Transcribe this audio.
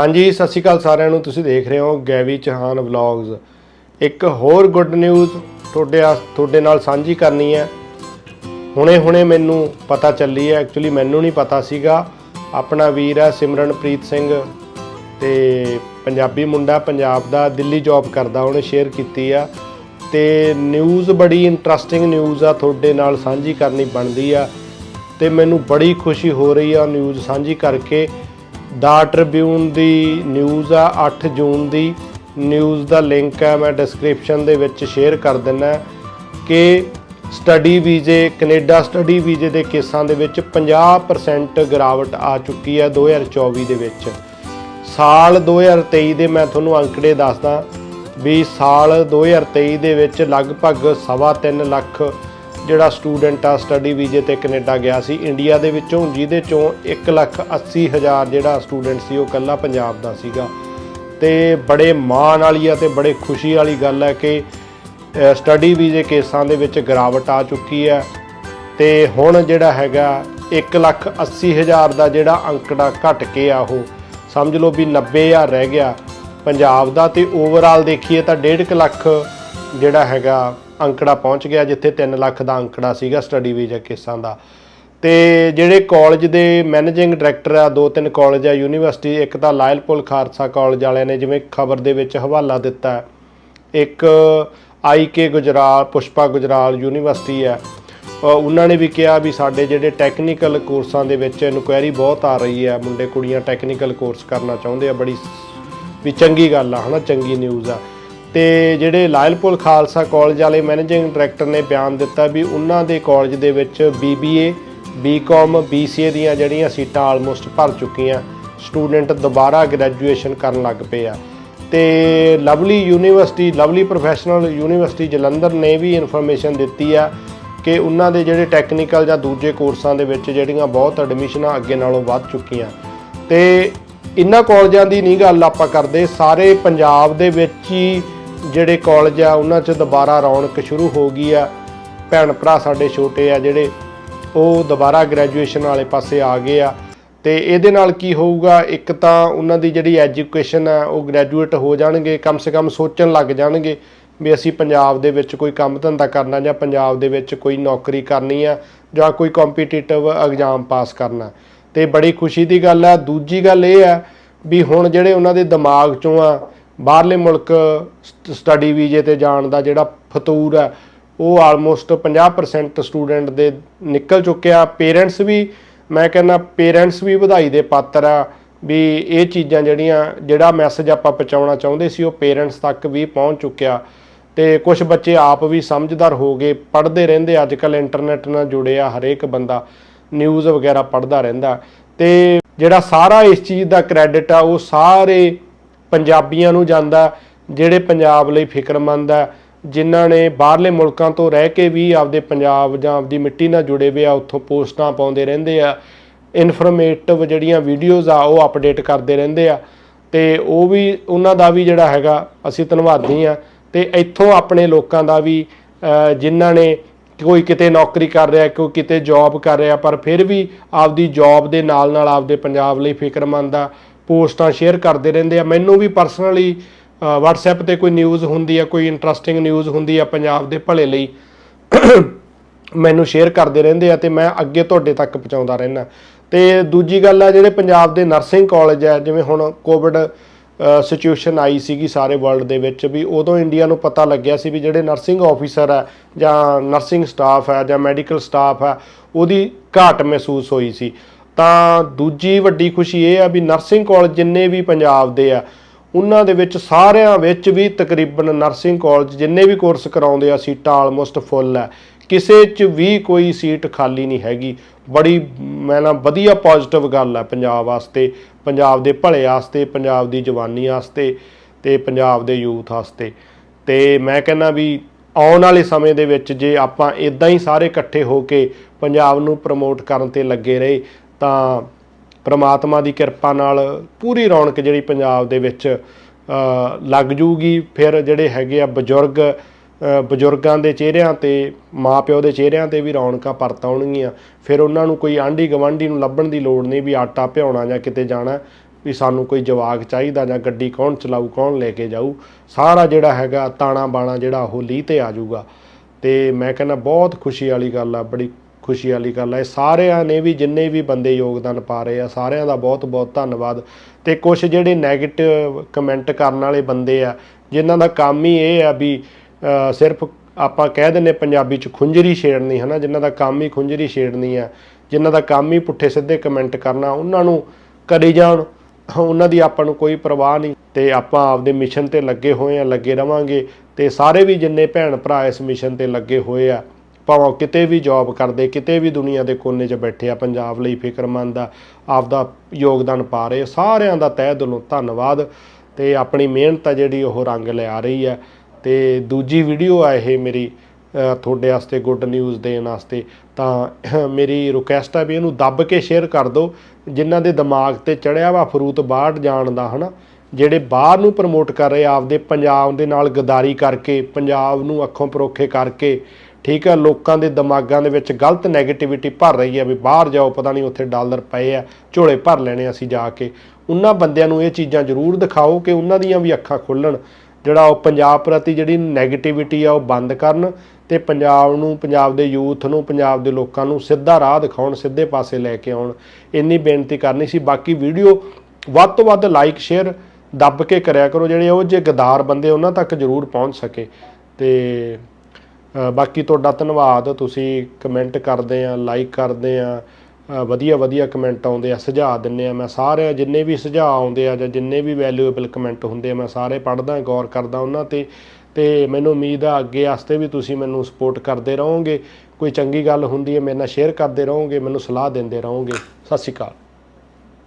ਹਾਂਜੀ, ਸਤਿ ਸ਼੍ਰੀ ਅਕਾਲ ਸਾਰਿਆਂ ਨੂੰ। ਤੁਸੀਂ ਦੇਖ ਰਹੇ ਹੋ ਗੈਵੀ ਚੌਹਾਨ ਵਲੌਗਸ ਇੱਕ ਹੋਰ ਗੁੱਡ ਨਿਊਜ਼ ਤੁਹਾਡੇ ਆਸ- ਤੁਹਾਡੇ ਨਾਲ ਸਾਂਝੀ ਕਰਨੀ ਹੈ। ਹੁਣੇ-ਹੁਣੇ ਮੈਨੂੰ ਪਤਾ ਚੱਲੀ ਹੈ। ਐਕਚੁਅਲੀ ਮੈਨੂੰ ਨਹੀਂ ਪਤਾ ਸੀਗਾ। ਆਪਣਾ ਵੀਰ ਹੈ ਸਿਮਰਨਪ੍ਰੀਤ ਸਿੰਘ ਤੇ ਪੰਜਾਬੀ ਮੁੰਡਾ ਪੰਜਾਬ ਦਾ, ਦਿੱਲੀ ਜੌਬ ਕਰਦਾ, ਉਹਨੇ ਸ਼ੇਅਰ ਕੀਤੀ ਆ। ਤੇ ਨਿਊਜ਼ ਬੜੀ ਇੰਟਰਸਟਿੰਗ ਨਿਊਜ਼ ਆ, ਤੁਹਾਡੇ ਨਾਲ ਸਾਂਝੀ ਕਰਨੀ ਬਣਦੀ ਆ। ਤੇ ਮੈਨੂੰ ਬੜੀ ਖੁਸ਼ੀ ਹੋ ਰਹੀ ਆ ਨਿਊਜ਼ ਸਾਂਝੀ ਕਰਕੇ। ਦਾ ਟ੍ਰਿਬਿਊਨ ਦੀ ਨਿਊਜ਼ ਆ 8 ਜੂਨ ਦੀ। ਨਿਊਜ਼ ਦਾ ਲਿੰਕ ਹੈ ਮੈਂ ਡਿਸਕ੍ਰਿਪਸ਼ਨ ਦੇ ਵਿੱਚ ਸ਼ੇਅਰ ਕਰ ਦਿੰਨਾ ਕਿ ਸਟੱਡੀ ਵੀਜ਼ੇ, ਕੈਨੇਡਾ ਸਟੱਡੀ ਵੀਜ਼ੇ ਦੇ ਕੇਸਾਂ ਦੇ ਵਿੱਚ 50% ਗਿਰਾਵਟ ਆ ਚੁੱਕੀ ਹੈ 2024 ਦੇ ਵਿੱਚ। ਸਾਲ 2023 ਦੇ ਮੈਂ ਤੁਹਾਨੂੰ ਅੰਕੜੇ ਦੱਸਦਾ ਵੀ ਸਾਲ 2023 ਦੇ ਵਿੱਚ ਲਗਭਗ ਸਵਾ ਤਿੰਨ ਲੱਖ ਜਿਹੜਾ ਸਟੂਡੈਂਟ ਆ ਸਟੱਡੀ ਵੀਜ਼ੇ ਤੇ ਕੈਨੇਡਾ ਗਿਆ ਸੀ, ਇੰਡੀਆ ਦੇ ਵਿੱਚੋਂ, ਜਿਹਦੇ ਚੋਂ 1 ਲੱਖ 80 ਹਜ਼ਾਰ ਜਿਹੜਾ ਸਟੂਡੈਂਟ ਸੀ, ਉਹ ਕੱਲਾ ਪੰਜਾਬ ਦਾ ਸੀਗਾ। ਤੇ ਬੜੇ ਮਾਣ ਵਾਲੀ ਆ ਤੇ ਬੜੇ ਖੁਸ਼ੀ ਵਾਲੀ ਗੱਲ ਹੈ ਕਿ ਸਟੱਡੀ ਵੀਜ਼ੇ ਕੇਸਾਂ ਦੇ ਵਿੱਚ ਗਿਰਾਵਟ ਆ ਚੁੱਕੀ ਹੈ। ਤੇ ਹੁਣ ਜਿਹੜਾ ਹੈਗਾ 1 ਲੱਖ 80 ਹਜ਼ਾਰ ਦਾ ਜਿਹੜਾ ਅੰਕੜਾ ਘਟ ਕੇ ਆ ਉਹ, ਸਮਝ ਲਓ ਵੀ 90000 ਰਹਿ ਗਿਆ। ਪੰਜਾਬ ਦਾ ਤੇ ਓਵਰਆਲ ਦੇਖੀਏ ਤਾਂ 1.5 ਲੱਖ ਜਿਹੜਾ ਹੈਗਾ ਅੰਕੜਾ ਪਹੁੰਚ ਗਿਆ, ਜਿੱਥੇ 3 ਲੱਖ ਦਾ ਅੰਕੜਾ ਸੀਗਾ ਸਟੱਡੀ ਵੀਜ਼ਾ ਕੇਸਾਂ ਦਾ। ਤੇ ਜਿਹੜੇ ਕਾਲਜ ਦੇ ਮੈਨੇਜਿੰਗ ਡਾਇਰੈਕਟਰ ਆ, ਦੋ ਤਿੰਨ ਕਾਲਜ ਆ, ਯੂਨੀਵਰਸਿਟੀ, ਇੱਕ ਤਾਂ ਲਾਇਲਪੁਰ ਖਾਲਸਾ ਕਾਲਜ ਵਾਲਿਆਂ ਨੇ ਜਿਵੇਂ ਖਬਰ ਦੇ ਵਿੱਚ ਹਵਾਲਾ ਦਿੱਤਾ ਹੈ। ਇੱਕ I K Gujral, Pushpa Gujral university ਹੈ। ਉਹਨਾਂ ਨੇ ਵੀ ਕਿਹਾ ਵੀ ਸਾਡੇ ਜਿਹੜੇ ਟੈਕਨੀਕਲ ਕੋਰਸਾਂ ਦੇ ਵਿੱਚ ਇਨਕੁਆਇਰੀ ਬਹੁਤ ਆ ਰਹੀ ਹੈ, ਮੁੰਡੇ ਕੁੜੀਆਂ ਟੈਕਨੀਕਲ ਕੋਰਸ ਕਰਨਾ ਚਾਹੁੰਦੇ ਆ, ਬੜੀ ਵੀ ਚੰਗੀ ਗੱਲ ਆ, ਹਨਾ, ਚੰਗੀ ਨਿਊਜ਼ ਆ। ਤੇ ਜਿਹੜੇ ਲਾਇਲਪੁਰ ਖਾਲਸਾ ਕਾਲਜ ਵਾਲੇ ਮੈਨੇਜਿੰਗ ਡਾਇਰੈਕਟਰ ਨੇ ਬਿਆਨ ਦਿੱਤਾ ਵੀ ਉਹਨਾਂ ਦੇ ਕਾਲਜ ਦੇ ਵਿੱਚ BBA BCom BCA ਦੀਆਂ ਜਿਹੜੀਆਂ ਸੀਟਾਂ ਆਲਮੋਸਟ ਭਰ ਚੁੱਕੀਆਂ, ਸਟੂਡੈਂਟ ਦੁਬਾਰਾ ਗ੍ਰੈਜੂਏਸ਼ਨ ਕਰਨ ਲੱਗ ਪਏ ਆ। ਤੇ Lovely university, Lovely professional university Jalandhar ਨੇ ਵੀ ਇਨਫੋਰਮੇਸ਼ਨ ਦਿੱਤੀ ਆ ਕਿ ਉਹਨਾਂ ਦੇ ਜਿਹੜੇ ਟੈਕਨੀਕਲ ਜਾਂ ਦੂਜੇ ਕੋਰਸਾਂ ਦੇ ਵਿੱਚ ਜਿਹੜੀਆਂ ਬਹੁਤ ਐਡਮਿਸ਼ਨਾਂ ਅੱਗੇ ਨਾਲੋਂ ਵੱਧ ਚੁੱਕੀਆਂ। ਤੇ ਇਹਨਾਂ ਕਾਲਜਾਂ ਦੀ ਨਹੀਂ ਗੱਲ ਆਪਾਂ ਕਰਦੇ, ਸਾਰੇ ਪੰਜਾਬ ਦੇ ਵਿੱਚ ਹੀ ਜਿਹੜੇ ਕਾਲਜ ਆ, ਉਹਨਾਂ 'ਚ ਦੁਬਾਰਾ ਰੌਣਕ ਸ਼ੁਰੂ ਹੋ ਗਈ ਆ। ਭੈਣ ਭਰਾ ਸਾਡੇ ਛੋਟੇ ਆ ਜਿਹੜੇ, ਉਹ ਦੁਬਾਰਾ ਗ੍ਰੈਜੂਏਸ਼ਨ ਵਾਲੇ ਪਾਸੇ ਆ ਗਏ ਆ। ਤੇ ਇਹਦੇ ਨਾਲ ਕੀ ਹੋਊਗਾ, ਇੱਕ ਤਾਂ ਉਹਨਾਂ ਦੀ ਜਿਹੜੀ ਐਜੂਕੇਸ਼ਨ ਆ, ਉਹ ਗ੍ਰੈਜੂਏਟ ਹੋ ਜਾਣਗੇ, ਕਮ ਸੇ ਕਮ ਸੋਚਣ ਲੱਗ ਜਾਣਗੇ ਵੀ ਅਸੀਂ ਪੰਜਾਬ ਦੇ ਵਿੱਚ ਕੋਈ ਕੰਮ ਧੰਦਾ ਕਰਨਾ ਜਾਂ ਪੰਜਾਬ ਦੇ ਵਿੱਚ ਕੋਈ ਨੌਕਰੀ ਕਰਨੀ ਆ ਜਾਂ ਕੋਈ ਕੰਪੀਟੀਟਿਵ ਐਗਜ਼ਾਮ ਪਾਸ ਕਰਨਾ। ਤੇ ਬੜੀ ਖੁਸ਼ੀ ਦੀ ਗੱਲ ਆ। ਦੂਜੀ ਗੱਲ ਇਹ ਆ ਵੀ ਹੁਣ ਜਿਹੜੇ ਉਹਨਾਂ ਦੇ ਦਿਮਾਗ ਚੋਂ ਆ ਬਾਹਰਲੇ ਮੁਲਕ ਸਟੱਡੀ ਵੀਜ਼ੇ ਤੇ ਜਾਣ ਦਾ ਜਿਹੜਾ ਫਤੂਰ ਆ ਉਹ ਆਲਮੋਸਟ 50% ਸਟੂਡੈਂਟ ਦੇ ਨਿਕਲ ਚੁੱਕਿਆ। ਪੇਰੈਂਟਸ ਵੀ, ਮੈਂ ਕਹਿੰਦਾ ਪੇਰੈਂਟਸ ਵੀ ਵਧਾਈ ਦੇ ਪਾਤਰ ਆ ਵੀ ਇਹ ਚੀਜ਼ਾਂ ਜਿਹੜੀਆਂ, ਜਿਹੜਾ ਮੈਸੇਜ ਆਪਾਂ ਪਹੁੰਚਾਉਣਾ ਚਾਹੁੰਦੇ ਸੀ, ਉਹ ਪੇਰੈਂਟਸ ਤੱਕ ਵੀ ਪਹੁੰਚ ਚੁੱਕਿਆ। ਤੇ ਕੁਝ ਬੱਚੇ ਆਪ ਵੀ ਸਮਝਦਾਰ ਹੋ ਗਏ, ਪੜ੍ਹਦੇ ਰਹਿੰਦੇ ਅੱਜ ਕੱਲ ਇੰਟਰਨੈਟ ਨਾਲ ਜੁੜੇ ਆ ਹਰੇਕ ਬੰਦਾ ਨਿਊਜ਼ ਵਗੈਰਾ ਪੜ੍ਹਦਾ ਰਹਿੰਦਾ। ਤੇ ਜਿਹੜਾ ਸਾਰਾ ਇਸ ਚੀਜ਼ ਦਾ ਕ੍ਰੈਡਿਟ ਆ, ਉਹ ਸਾਰੇ ਪੰਜਾਬੀਆਂ ਨੂੰ ਜਾਂਦਾ, ਜਿਹੜੇ ਪੰਜਾਬ ਲਈ ਫਿਕਰਮੰਦ ਆ, ਜਿਨ੍ਹਾਂ ਨੇ ਬਾਹਰਲੇ ਮੁਲਕਾਂ ਤੋਂ ਰਹਿ ਕੇ ਵੀ ਆਪਦੇ ਪੰਜਾਬ ਜਾਂ ਆਪਦੀ ਮਿੱਟੀ ਨਾਲ ਜੁੜੇ ਹੋਏ ਆ, ਉੱਥੋਂ ਪੋਸਟਾਂ ਪਾਉਂਦੇ ਰਹਿੰਦੇ ਆ ਇਨਫੋਰਮੇਟਿਵ ਜਿਹੜੀਆਂ ਵੀਡੀਓਜ਼ ਆ, ਉਹ ਅਪਡੇਟ ਕਰਦੇ ਰਹਿੰਦੇ ਆ, ਤੇ ਉਹ ਵੀ ਉਹਨਾਂ ਦਾ ਵੀ ਜਿਹੜਾ ਹੈਗਾ, ਅਸੀਂ ਧੰਨਵਾਦੀ ਆ ਤੇ ਇੱਥੋਂ ਆਪਣੇ ਲੋਕਾਂ ਦਾ ਵੀ ਜਿਨ੍ਹਾਂ ਨੇ ਕੋਈ ਕਿਤੇ ਨੌਕਰੀ ਕਰ ਰਿਹਾ, ਕੋਈ ਕਿਤੇ ਜੌਬ ਕਰ ਰਿਹਾ, ਪਰ ਫਿਰ ਵੀ ਆਪਦੀ ਜੌਬ ਦੇ ਨਾਲ ਨਾਲ ਆਪਦੇ ਪੰਜਾਬ ਲਈ ਫਿਕਰਮੰਦ ਆ ਪੋਸਟਾਂ ਸ਼ੇਅਰ ਕਰਦੇ ਰਹਿੰਦੇ ਆ। ਮੈਨੂੰ ਵੀ ਪਰਸਨਲੀ WhatsApp ਤੇ ਕੋਈ ਨਿਊਜ਼ ਹੁੰਦੀ ਆ, ਕੋਈ ਇੰਟਰਸਟਿੰਗ ਨਿਊਜ਼ ਹੁੰਦੀ ਆ ਪੰਜਾਬ ਦੇ ਭਲੇ ਲਈ, ਮੈਨੂੰ ਸ਼ੇਅਰ ਕਰਦੇ ਰਹਿੰਦੇ ਆ ਤੇ ਮੈਂ ਅੱਗੇ ਤੁਹਾਡੇ ਤੱਕ ਪਹੁੰਚਾਉਂਦਾ ਰਹਿਣਾ ਤੇ ਦੂਜੀ ਗੱਲ ਆ, ਜਿਹੜੇ ਪੰਜਾਬ ਦੇ ਨਰਸਿੰਗ ਕਾਲਜ ਆ, ਜਿਵੇਂ ਹੁਣ ਕੋਵਿਡ ਸਿਚੁਏਸ਼ਨ ਆਈ ਸੀਗੀ ਸਾਰੇ ਵਰਲਡ ਦੇ ਵਿੱਚ ਵੀ, ਉਦੋਂ ਇੰਡੀਆ ਨੂੰ ਪਤਾ ਲੱਗਿਆ ਸੀ ਵੀ ਜਿਹੜੇ ਨਰਸਿੰਗ ਆਫੀਸਰ ਆ, ਜਾਂ ਨਰਸਿੰਗ ਸਟਾਫ ਆ, ਜਾਂ ਮੈਡੀਕਲ ਸਟਾਫ ਆ, ਉਹਦੀ ਘਾਟ ਮਹਿਸੂਸ ਹੋਈ ਸੀ। ਤਾਂ ਦੂਜੀ ਵੱਡੀ ਖੁਸ਼ੀ ਇਹ ਆ ਵੀ ਨਰਸਿੰਗ ਕਾਲਜ ਜਿੰਨੇ ਵੀ ਪੰਜਾਬ ਦੇ ਆ, ਉਹਨਾਂ ਦੇ ਵਿੱਚ ਸਾਰਿਆਂ ਵਿੱਚ ਵੀ ਤਕਰੀਬਨ ਨਰਸਿੰਗ ਕਾਲਜ ਜਿੰਨੇ ਵੀ ਕੋਰਸ ਕਰਾਉਂਦੇ ਆ, ਸੀਟਾਂ ਆਲਮੋਸਟ ਫੁੱਲ ਆ। ਕਿਸੇ 'ਚ ਵੀ ਕੋਈ ਸੀਟ ਖਾਲੀ ਨਹੀਂ ਹੈਗੀ। ਬੜੀ, ਮੈਂ ਨਾ ਵਧੀਆ ਪੋਜ਼ਿਟਿਵ ਗੱਲ ਆ ਪੰਜਾਬ ਵਾਸਤੇ, ਪੰਜਾਬ ਦੇ ਭਲੇ ਵਾਸਤੇ, ਪੰਜਾਬ ਦੀ ਜਵਾਨੀ ਵਾਸਤੇ ਤੇ ਪੰਜਾਬ ਦੇ ਯੂਥ ਵਾਸਤੇ। ਤੇ ਮੈਂ ਕਹਿੰਦਾ ਵੀ ਆਉਣ ਵਾਲੇ ਸਮੇਂ ਦੇ ਵਿੱਚ ਜੇ ਆਪਾਂ ਇਦਾਂ ਹੀ ਸਾਰੇ ਇਕੱਠੇ ਹੋ ਕੇ ਪੰਜਾਬ ਨੂੰ ਪ੍ਰਮੋਟ ਕਰਨ ਤੇ ਲੱਗੇ ਰਹੇ ਤਾਂ ਪ੍ਰਮਾਤਮਾ ਦੀ ਕਿਰਪਾ ਨਾਲ ਪੂਰੀ ਰੌਣਕ ਜਿਹੜੀ ਪੰਜਾਬ ਦੇ ਵਿੱਚ ਲੱਗ ਜੂਗੀ। ਫਿਰ ਜਿਹੜੇ ਹੈਗੇ ਆ ਬਜ਼ੁਰਗ ਬਜ਼ੁਰਗਾਂ ਦੇ ਚਿਹਰਿਆਂ ਤੇ, ਮਾਪਿਓ ਦੇ ਚਿਹਰਿਆਂ ਤੇ ਵੀ ਰੌਣਕਾਂ ਪਰਤ ਆਉਣਗੀਆਂ। ਫਿਰ ਉਹਨਾਂ ਨੂੰ ਕੋਈ ਆਂਢੀ ਗਵਾਂਢੀ ਨੂੰ ਲੱਭਣ ਦੀ ਲੋੜ ਨਹੀਂ ਵੀ ਆਟਾ ਭਿਉਣਾ ਜਾਂ ਕਿਤੇ ਜਾਣਾ, ਵੀ ਸਾਨੂੰ ਕੋਈ ਜਵਾਕ ਚਾਹੀਦਾ ਜਾਂ ਗੱਡੀ ਕੌਣ ਚਲਾਊ, ਕੌਣ ਲੈ ਕੇ ਜਾਊ। ਸਾਰਾ ਜਿਹੜਾ ਹੈਗਾ ਤਾਣਾ ਬਾਣਾ ਜਿਹੜਾ ਉਹ ਲੀਹ ਤੇ ਆ ਜਾਊਗਾ ਤੇ ਮੈਂ ਕਹਿੰਦਾ ਬਹੁਤ ਖੁਸ਼ੀ ਵਾਲੀ ਗੱਲ ਆ, ਬੜੀ ਖੁਸ਼ੀ ਵਾਲੀ ਗੱਲ ਹੈ ਸਾਰਿਆਂ ਨੇ ਵੀ ਜਿੰਨੇ ਵੀ ਬੰਦੇ ਯੋਗਦਾਨ ਪਾ ਰਹੇ ਆ, ਸਾਰਿਆਂ ਦਾ ਬਹੁਤ ਬਹੁਤ ਧੰਨਵਾਦ। ਤੇ ਕੁਝ ਜਿਹੜੇ 네ਗੇਟਿਵ ਕਮੈਂਟ ਕਰਨ ਵਾਲੇ ਬੰਦੇ ਆ, ਜਿਨ੍ਹਾਂ ਦਾ ਕੰਮ ਹੀ ਇਹ ਆ ਵੀ ਸਿਰਫ ਆਪਾਂ ਕਹਿ ਦਿੰਨੇ ਪੰਜਾਬੀ ਚ ਖੁੰਝਰੀ ਛੇੜਨੀ, ਹਨਾ? ਜਿਨ੍ਹਾਂ ਦਾ ਕੰਮ ਹੀ ਖੁੰਝਰੀ ਛੇੜਨੀ ਆ, ਜਿਨ੍ਹਾਂ ਦਾ ਕੰਮ ਹੀ ਪੁੱਠੇ ਸਿੱਧੇ ਕਮੈਂਟ ਕਰਨਾ, ਉਹਨਾਂ ਨੂੰ ਕਰੀ ਜਾਣ। ਉਹਨਾਂ ਦੀ ਆਪਾਂ ਨੂੰ ਕੋਈ ਪਰਵਾਹ ਨਹੀਂ। ਤੇ ਆਪਾਂ ਆਪਦੇ ਮਿਸ਼ਨ ਤੇ ਲੱਗੇ ਹੋਏ ਆ, ਲੱਗੇ ਰਵਾਂਗੇ। ਤੇ ਸਾਰੇ ਵੀ ਜਿੰਨੇ ਭੈਣ ਭਰਾ ਇਸ ਮਿਸ਼ਨ ਤੇ ਲੱਗੇ ਹੋਏ ਆ ਭਾਵੇਂ ਕਿਤੇ ਵੀ ਜੌਬ ਕਰਦੇ, ਕਿਤੇ ਵੀ ਦੁਨੀਆ ਦੇ ਕੋਨੇ 'ਚ ਬੈਠੇ ਆ, ਪੰਜਾਬ ਲਈ ਫਿਕਰਮੰਦ ਆ, ਆਪਦਾ ਯੋਗਦਾਨ ਪਾ ਰਹੇ ਸਾਰਿਆਂ ਦਾ ਤਹਿ ਦਿਲੋਂ ਧੰਨਵਾਦ ਤੇ ਆਪਣੀ ਮਿਹਨਤ ਆ ਜਿਹੜੀ ਉਹ ਰੰਗ ਲਿਆ ਰਹੀ ਹੈ ਤੇ ਦੂਜੀ ਵੀਡੀਓ ਆ ਇਹ ਮੇਰੀ ਤੁਹਾਡੇ ਵਾਸਤੇ ਗੁੱਡ ਨਿਊਜ਼ ਦੇਣ ਵਾਸਤੇ। ਤਾਂ ਮੇਰੀ ਰਿਕੁਐਸਟ ਆ ਵੀ ਇਹਨੂੰ ਦੱਬ ਕੇ ਸ਼ੇਅਰ ਕਰ ਦਿਓ, ਜਿਨ੍ਹਾਂ ਦੇ ਦਿਮਾਗ ਤੇ ਚੜਿਆ ਵਾ ਫਰੂਤ ਬਾਹਰ ਜਾਣ ਦਾ, ਹਨਾ? ਜਿਹੜੇ ਬਾਹਰ ਨੂੰ ਪ੍ਰਮੋਟ ਕਰ ਰਹੇ ਆਪਦੇ ਪੰਜਾਬ ਦੇ ਨਾਲ ਗਦਾਰੀ ਕਰਕੇ, ਪੰਜਾਬ ਨੂੰ ਅੱਖੋਂ ਪਰੋਖੇ ਕਰਕੇ ਠੀਕ ਹੈ, ਲੋਕਾਂ ਦੇ ਦਿਮਾਗਾਂ ਦੇ ਵਿੱਚ ਗਲਤ 네ਗੇਟਿਵਿਟੀ ਭਰ ਰਹੀ ਹੈ ਵੀ ਬਾਹਰ ਜਾਓ, ਪਤਾ ਨਹੀਂ ਉੱਥੇ ਡਾਲਰ ਪਏ ਆ, ਝੋਲੇ ਭਰ ਲੈਣੇ ਅਸੀਂ ਜਾ ਕੇ। ਉਹਨਾਂ ਬੰਦਿਆਂ ਨੂੰ ਇਹ ਚੀਜ਼ਾਂ ਜ਼ਰੂਰ ਦਿਖਾਓ ਕਿ ਉਹਨਾਂ ਦੀਆਂ ਵੀ ਅੱਖਾਂ ਖੁੱਲਣ। ਜਿਹੜਾ ਉਹ ਪੰਜਾਬ ਪ੍ਰਤੀ ਜਿਹੜੀ 네ਗੇਟਿਵਿਟੀ ਆ ਉਹ ਬੰਦ ਕਰਨ ਤੇ ਪੰਜਾਬ ਨੂੰ, ਪੰਜਾਬ ਦੇ ਯੂਥ ਨੂੰ, ਪੰਜਾਬ ਦੇ ਲੋਕਾਂ ਨੂੰ ਸਿੱਧਾ ਰਾਹ ਦਿਖਾਉਣ, ਸਿੱਧੇ ਪਾਸੇ ਲੈ ਕੇ ਆਉਣ। ਇੰਨੀ ਬੇਨਤੀ ਕਰਨੀ ਸੀ। ਬਾਕੀ ਵੀਡੀਓ ਵੱਧ ਤੋਂ ਵੱਧ ਲਾਈਕ ਸ਼ੇਅਰ ਦੱਬ ਕੇ ਕਰਿਆ ਕਰੋ। ਜਿਹੜੇ ਉਹ ਜੇ ਗਦਾਰ ਬੰਦੇ ਉਹਨਾਂ ਤੱਕ ਜ਼ਰੂਰ ਪਹੁੰਚ ਸਕੇ। ਤੇ ਬਾਕੀ ਤੁਹਾਡਾ ਧੰਨਵਾਦ। ਤੁਸੀਂ ਕਮੈਂਟ ਕਰਦੇ ਆ ਲਾਈਕ ਕਰਦੇ ਆ ਵਧੀਆ ਵਧੀਆ ਕਮੈਂਟ ਆਉਂਦੇ ਆ, ਸੁਝਾਅ ਦਿੰਨੇ ਆ। ਮੈਂ ਸਾਰੇ ਜਿੰਨੇ ਵੀ ਸੁਝਾਅ ਆਉਂਦੇ ਆ ਜਾਂ ਜਿੰਨੇ ਵੀ ਵੈਲਿਊਏਬਲ ਕਮੈਂਟ ਹੁੰਦੇ ਆ, ਮੈਂ ਸਾਰੇ ਪੜ੍ਹਦਾ, ਗੌਰ ਕਰਦਾ ਉਹਨਾਂ ਤੇ। ਤੇ ਮੈਨੂੰ ਉਮੀਦ ਆ ਅੱਗੇ ਵਾਸਤੇ ਵੀ ਤੁਸੀਂ ਮੈਨੂੰ ਸਪੋਰਟ ਕਰਦੇ ਰਹੋਗੇ। ਕੋਈ ਚੰਗੀ ਗੱਲ ਹੁੰਦੀ ਹੈ, ਮੇਰੇ ਨਾਲ ਸ਼ੇਅਰ ਕਰਦੇ ਰਹੋਗੇ, ਮੈਨੂੰ ਸਲਾਹ ਦਿੰਦੇ ਰਹੋਗੇ। ਸਤਿ ਸ਼੍ਰੀ ਅਕਾਲ।